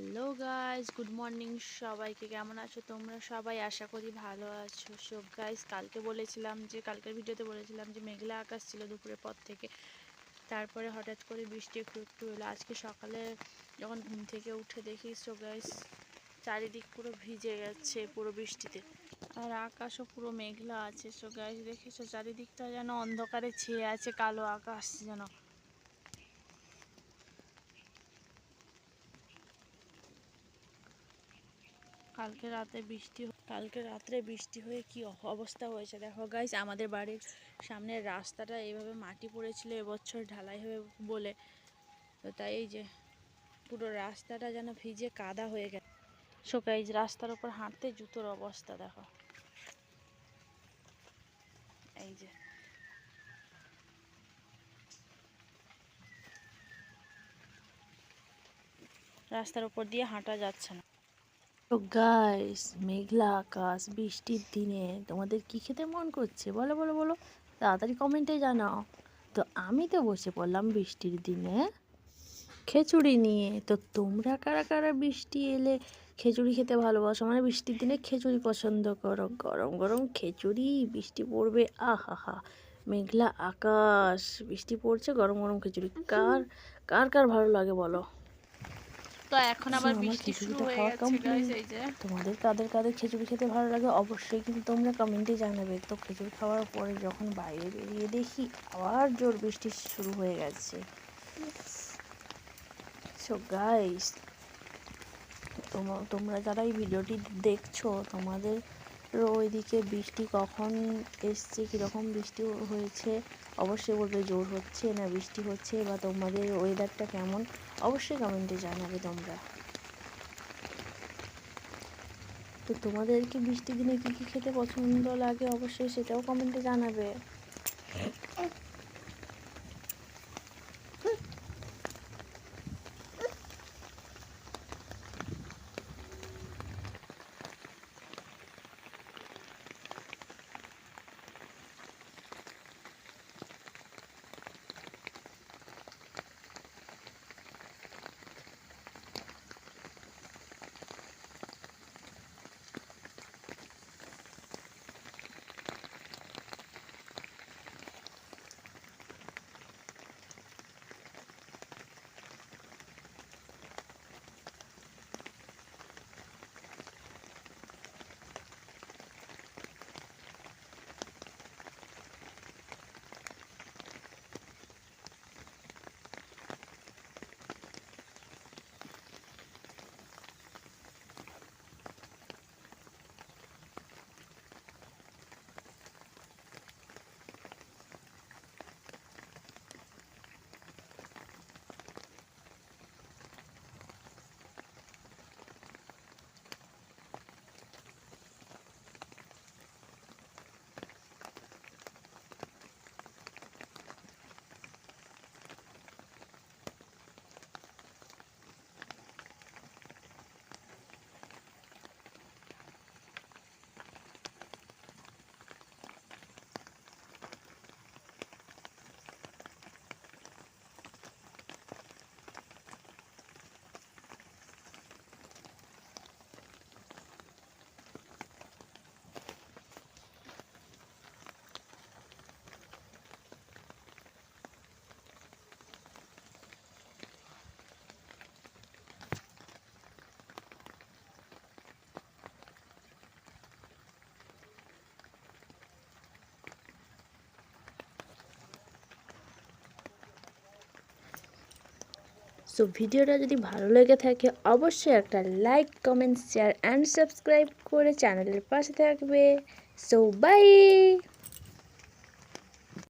Hello guys good morning সবাইকে। কেমন আছো তোমরা? সবাই আশা করি ভালো আছো। সো গাইস কালকে বলেছিলাম যে, কালকের ভিডিওতে বলেছিলাম যে, মেঘলা আকাশ ছিল দুপুরের পর থেকে। তারপরে হঠাৎ করে বৃষ্টি একটু একটু এলো। আজকে সকালে যখন ঘুম থেকে উঠে দেখি সো গাইস চারিদিক পুরো ভিজে গেছে পুরো বৃষ্টিতে। আর আকাশও পুরো মেঘলা আছে। সো গাইস দেখেছ? চারিদিকটা যেন অন্ধকারে ছেয়ে আছে, কালো আকাশ যেন। কালকে রাতে বৃষ্টি কালকে রাত্রে বৃষ্টি হয়ে কি অবস্থা হয়েছে? দেখো গাইজ আমাদের বাড়ির সামনের রাস্তাটা এইভাবে মাটি পড়েছিল, এবছর ঢালাই হবে বলে। তো তাই এই যে পুরো রাস্তাটা যেন ভিজে কাদা হয়ে গেছে। সো গাইস রাস্তার উপর হাঁটতে জুতোর অবস্থা দেখো। এই যে। রাস্তার উপর দিয়ে হাঁটা যাচ্ছে না। তো গাইস মেঘলা আকাশ বৃষ্টির দিনে তোমাদের কি খেতে মন করছে? বলো বলো বলো তাড়াতাড়ি কমেন্টে জানাও। তো আমি তো বসে পড়লাম বৃষ্টির দিনে খিচুড়ি নিয়ে। তো তোমরা কারা কারা বৃষ্টি এলে খিচুড়ি খেতে ভালোবাসো? মানে বৃষ্টির দিনে খিচুড়ি পছন্দ করো। গরম গরম খিচুড়ি বৃষ্টি পড়বে আহা মেঘলা আকাশ বৃষ্টি পড়ছে গরম গরম খিচুড়ি। কার কার কার ভালো লাগে বলো? তো এখন আবার বৃষ্টি শুরু হয়ে গেছে এই যে। তোমাদের কাদের কাদের খিচুড়ি খেতে ভালো লাগে অবশ্যই কিন্তু তোমরা কমেন্টে জানাবে। তো খিচুড়ি খাওয়ার পরে যখন বাইরে বেরিয়ে দেখি আবার জোর বৃষ্টি শুরু হয়ে গেছে। সো গাইস তোমরা যারা এই ভিডিওটি দেখছ তোমাদের ওইদিকে বৃষ্টি কখন এসছে কীরকম বৃষ্টি হয়েছে অবশ্যই বলবে জোর হচ্ছে না, বৃষ্টি হচ্ছে বা তোমাদের ওয়েদারটা কেমন, অবশ্যই কমেন্টে জানাবে তোমরা। তো তোমাদের কি বৃষ্টির দিনে কী কী খেতে পছন্দ লাগে? অবশ্যই সেটাও কমেন্টে জানাবে। সো ভিডিওটা যদি ভালো লেগে থাকে, অবশ্যই একটা like comment share and subscribe করে চ্যানেলের পাশে থাকবে। So by